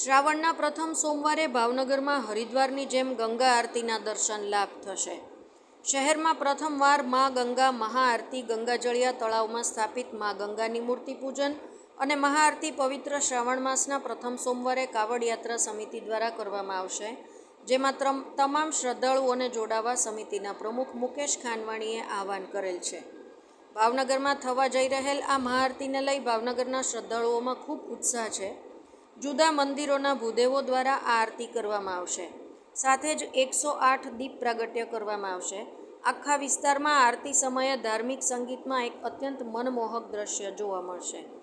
શ્રાવણના પ્રથમ સોમવારે ભાવનગરમાં હરિદ્વારની જેમ ગંગા આરતીના દર્શન લાભ થશે. શહેરમાં પ્રથમવાર મા ગંગા મહાઆરતી ગંગાજળિયા તળાવમાં સ્થાપિત મા ગંગાની મૂર્તિ પૂજન અને મહાઆરતી પવિત્ર શ્રાવણ માસના પ્રથમ સોમવારે કાવડ યાત્રા સમિતિ દ્વારા કરવામાં આવશે, જેમાં તમામ શ્રદ્ધાળુઓને જોડાવા સમિતિના પ્રમુખ મુકેશ ખાનવાણીએ આહવાન કરેલ છે. ભાવનગરમાં થવા જઈ રહેલ આ મહાઆરતીને લઈ ભાવનગરના શ્રદ્ધાળુઓમાં ખૂબ ઉત્સાહ છે. જુદા મંદિરોના ભૂદેવો દ્વારા આરતી કરવામાં આવશે. સાથે જ એકસો આઠ દીપ પ્રાગટ્ય કરવામાં આવશે. આખા વિસ્તારમાં આરતી સમયે ધાર્મિક સંગીતમાં એક અત્યંત મનમોહક દ્રશ્ય જોવા મળશે.